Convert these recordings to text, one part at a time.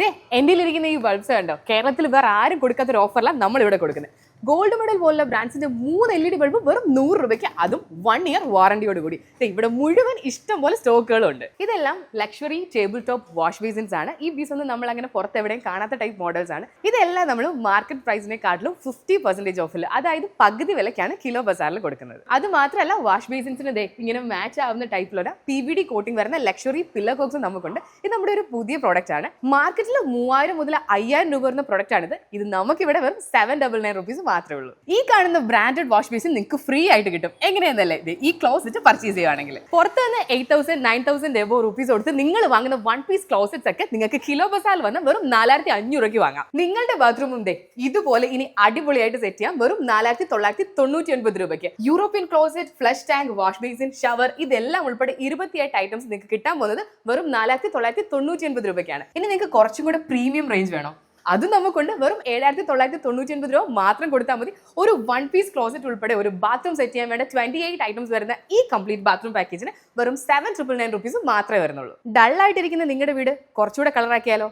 ദേ എന്റെ ഇരിക്കുന്ന ഈ ബൾബ്സ് കണ്ടോ? കേരളത്തിൽ വേറെ ആരും കൊടുക്കാത്ത ഒരു ഓഫറിലാണ് നമ്മൾ ഇവിടെ കൊടുക്കുന്നത് ഗോൾഡ് മെഡൽ പോലുള്ള ബ്രാൻഡ്സിന്റെ മൂന്ന് എൽ ഇ ഡി ബൾബ് വെറും നൂറ് രൂപയ്ക്ക് അതും വൺ ഇയർ വാറണ്ടിയോട് കൂടി. ഇവിടെ മുഴുവൻ ഇഷ്ടം പോലെ സ്റ്റോക്കുകളുണ്ട് ഇതെല്ലാം luxury table top wash basins ആണ്. ഈ ബീസ് ഒന്നും നമ്മൾ അങ്ങനെ പുറത്ത് എവിടെയും കാണാത്ത ടൈപ്പ് മോഡൽസ് ആണ്. ഇതെല്ലാം നമ്മൾ മാർക്കറ്റ് പ്രൈസിനെക്കാട്ടിലും ഫിഫ്റ്റി പെർസെന്റേജ് ഓഫിൽ അതായത് പകുതി വിലയ്ക്കാണ് കിലോ ബസാറിൽ കൊടുക്കുന്നത്. അത് മാത്രമല്ല വാഷ് ബേസിൻസിന് ദേ ഇങ്ങനെ മാച്ച് ആവുന്ന ടൈപ്പിലുള്ള പി വി ഡി കോട്ടിംഗ് വരുന്ന ലക്ഷറി പില്ലർ കോക്സും നമുക്കുണ്ട്. ഇത് നമ്മുടെ ഒരു പുതിയ പ്രോഡക്റ്റ് ആണ്. മാർക്കറ്റിൽ മൂവായിരം മുതൽ അയ്യായിരം രൂപ വരുന്ന പ്രോഡക്റ്റ് ആണിത്. ഇത് നമുക്ക് ഇവിടെ വെറും സെവൻ ഡബിൾ നയൻ റുപ്പീസ് മാത്രമേ ഉള്ളൂ. ഈ കാണുന്ന ബ്രാൻഡഡ് വാഷ് ബേസിൻ നിങ്ങൾക്ക് ഫ്രീ ആയിട്ട് കിട്ടും. എങ്ങനെയെന്നല്ലേ? ഇത് ഈ ക്ലോസറ്റ് പർച്ചേസ് ചെയ്യുകയാണെങ്കിൽ പുറത്ത് നിന്ന് eight thousand nine thousand above rupees കൊടുത്ത് നിങ്ങൾ വാങ്ങുന്ന വൺ പീസ് ക്ലോസറ്റ്സ് ഒക്കെ നിങ്ങൾക്ക് കിലോ ബസാൽ വന്ന് വെറും നാലായിരത്തി അഞ്ഞൂറ് വാങ്ങാം. നിങ്ങളുടെ ബാത്റൂമും ദേ ഇതുപോലെ ഇനി അടിപൊളിയായിട്ട് സെറ്റ് ചെയ്യാം. വെറും നാലായിരത്തി തൊള്ളായിരത്തി തൊണ്ണൂറ്റി ഒൻപത് രൂപയ്ക്ക്. European closet flush tank wash basin shower ഇതെല്ലാം ഉൾപ്പെടെ ഇരുപത്തിയെട്ട് ഐറ്റംസ് നിങ്ങൾക്ക് കിട്ടാൻ പോകുന്നത് വെറും നാലായിരത്തി തൊള്ളായിരത്തി തൊണ്ണൂറ്റി ഒൻപത് രൂപയ്ക്കാണ്. ഇനി നിങ്ങൾക്ക് കുറച്ചും കൂടെ പ്രീമിയം റേഞ്ച് വേണം? അതും നമുക്കുണ്ട്. വെറും ഏഴായിരത്തി തൊള്ളായിരത്തി തൊണ്ണൂറ്റി ഒൻപത് രൂപ മാത്രം കൊടുത്താൽ മതി. ഒരു വൺ പീസ് ക്ലോസറ്റ് ഉൾപ്പെടെ ഒരു ബാത്റൂം സെറ്റ് ചെയ്യാൻ വേണ്ട ട്വന്റി എയ്റ്റ് ഐറ്റംസ് വരുന്ന ഈ കംപ്ലീറ്റ് ബാത്റൂം പാക്കേജിന് വെറും സെവൻ ട്രിപ്പിൾ നയൻ റുപ്പീസ് മാത്രമേ വരുന്നുള്ളൂ. ഡൾ ആയിട്ടിരിക്കുന്ന നിങ്ങളുടെ വീട് കുറച്ചുകൂടെ കളറാക്കിയാലോ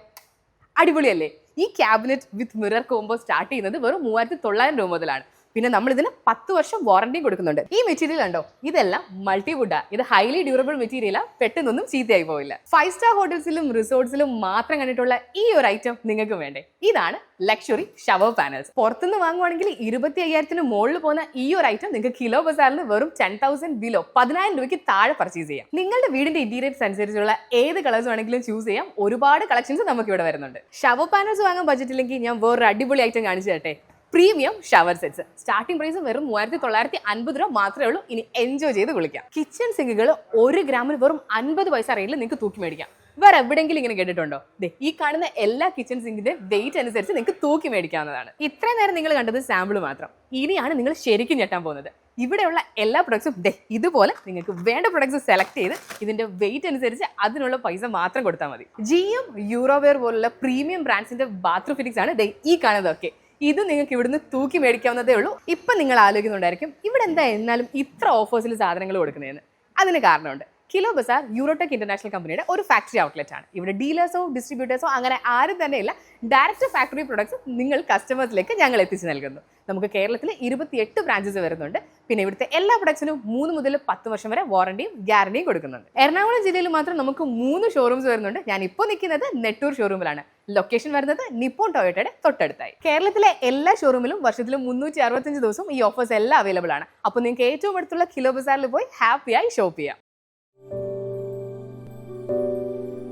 അടിപൊളിയല്ലേ? ഈ cabinet with mirror combo start ചെയ്യുന്നത് വെറും മൂവായിരത്തി തൊള്ളായിരം രൂപ മുതലാണ്. പിന്നെ നമ്മൾ ഇതിന് പത്ത് വർഷം വാറണ്ടിയും കൊടുക്കുന്നുണ്ട്. ഈ മെറ്റീരിയൽ ഉണ്ടോ ഇതെല്ലാം മൾട്ടിവുഡാ ഇത് ഹൈലി ഡ്യൂറബിൾ മെറ്റീരിയലാ പെട്ടെന്നൊന്നും ചീത്തയായി പോവില്ല. ഫൈവ് സ്റ്റാർ ഹോട്ടൽസിലും റിസോർട്ട്സിലും മാത്രം കണ്ടിട്ടുള്ള ഈ ഒരു ഐറ്റം നിങ്ങൾക്ക് വേണ്ടേ. ഇതാണ് ലക്ഷറി ഷവർ പാനൽസ് പുറത്തുനിന്ന് വാങ്ങുവാണെങ്കിൽ ഇരുപത്തി അയ്യായിരത്തിന് മുകളിൽ പോകുന്ന ഈ ഒരു ഐറ്റം നിങ്ങൾക്ക് കിലോ ബസാറിൽ വെറും ടെൻ തൗസൻഡ് ബിലോ പതിനായിരം രൂപയ്ക്ക് താഴെ പർച്ചേസ് ചെയ്യാം. നിങ്ങളുടെ വീടിന്റെ ഇന്റീരിയർസ് അനുസരിച്ചുള്ള ഏത് കളേഴ്സ് വേണമെങ്കിലും ചൂസ് ചെയ്യാം. ഒരുപാട് കളക്ഷൻസ് നമുക്ക് ഇവിടെ വരുന്നുണ്ട്. ഷവർ പാനൽസ് വാങ്ങാൻ ബജറ്റ് ഇല്ലെങ്കിൽ ഞാൻ വേറൊരു അടിപൊളി ഐറ്റം കാണിച്ചു തരട്ടെ. Premium shower sets. Starting price വെറും മൂവായിരത്തി തൊള്ളായിരത്തി അൻപത് രൂപ മാത്രമേ ഉള്ളൂ. ഇനി എൻജോയ് ചെയ്ത് കുളിക്കാം കിച്ചൺ സിങ്കുകൾ ഒരു ഗ്രാമിന് വെറും അൻപത് പൈസ റേറ്റിൽ നിങ്ങൾക്ക് തൂക്കി മേടിക്കാം. വേറെ എവിടെയെങ്കിലും ഇങ്ങനെ കേട്ടിട്ടുണ്ടോ? ദേ ഈ കാണുന്ന എല്ലാ കിച്ചൺ സിങ്കിന്റെ വെയിറ്റ് അനുസരിച്ച് നിങ്ങൾക്ക് തൂക്കി മേടിക്കാവുന്നതാണ്. ഇത്രയും നേരം നിങ്ങൾ കണ്ടത് സാമ്പിൾ മാത്രം. ഇനിയാണ് നിങ്ങൾ ശരിക്കും ഞെട്ടാൻ പോകുന്നത്. ഇവിടെയുള്ള എല്ലാ പ്രൊഡക്ട്സും ദേ ഇതുപോലെ നിങ്ങൾക്ക് വേണ്ട പ്രൊഡക്ട്സ് സെലക്ട് ചെയ്ത് ഇതിന്റെ വെയിറ്റ് അനുസരിച്ച് അതിനുള്ള പൈസ മാത്രം കൊടുത്താൽ മതി. ജിയും യൂറോവെയർ പോലുള്ള പ്രീമിയം ബ്രാൻഡ്സിന്റെ ബാത്റൂം ഫിറ്റിംഗ്സ് ആണ് ദേ ഈ കാണുന്നതൊക്കെ. ഇത് നിങ്ങൾക്ക് ഇവിടുന്ന് തൂക്കി മേടിക്കാവുന്നതേ ഉള്ളൂ. ഇപ്പം നിങ്ങൾ ആലോചിക്കുന്നുണ്ടായിരിക്കും ഇവിടെ എന്താ എന്നാലും ഇത്ര ഓഫേഴ്സിൽ സാധനങ്ങൾ കൊടുക്കുന്നതെന്ന്. അതിന് കാരണമുണ്ട്. കിലോ ബസാർ യൂറോടെക് ഇന്റർനാഷണൽ കമ്പനിയുടെ ഒരു ഫാക്ടറി ഔട്ട്ലെറ്റ് ആണ്. ഇവിടെ ഡീലേഴ്സോ ഡിസ്ട്രിബ്യൂട്ടേഴ്സോ അങ്ങനെ ആരും തന്നെ ഇല്ല. ഡയറക്റ്റ് ഫാക്ടറി പ്രൊഡക്ട്സ് നിങ്ങൾ കസ്റ്റമേഴ്സിലേക്ക് ഞങ്ങൾ എത്തിച്ചു നൽകുന്നു. നമുക്ക് കേരളത്തിൽ ഇരുപത്തിയെട്ട് ബ്രാഞ്ചസ് വരുന്നുണ്ട്. പിന്നെ ഇവിടുത്തെ എല്ലാ പ്രൊഡക്ട്സിനും മൂന്ന് മുതൽ പത്ത് വർഷം വരെ വാറണ്ടിയും ഗ്യാരണ്ടിയും കൊടുക്കുന്നുണ്ട്. എറണാകുളം ജില്ലയിൽ മാത്രം നമുക്ക് മൂന്ന് ഷോറൂംസ് വരുന്നുണ്ട്. ഞാൻ ഇപ്പോൾ നിൽക്കുന്നത് നെട്ടൂർ ഷോറൂമിലാണ് ലൊക്കേഷൻ വരുന്നത് നിപ്പോൺ ടൊയോട്ടയുടെ തൊട്ടടുത്തായി. കേരളത്തിലെ എല്ലാ ഷോറൂമിലും വർഷത്തിൽ മുന്നൂറ്റി അറുപത്തഞ്ച് ദിവസം ഈ ഓഫേഴ്സ് എല്ലാം അവൈലബിൾ ആണ്. അപ്പോൾ നിങ്ങൾക്ക് ഏറ്റവും അടുത്തുള്ള കിലോ ബസാറിൽ പോയി ഹാപ്പിയായി ഷോപ്പ് ചെയ്യാം.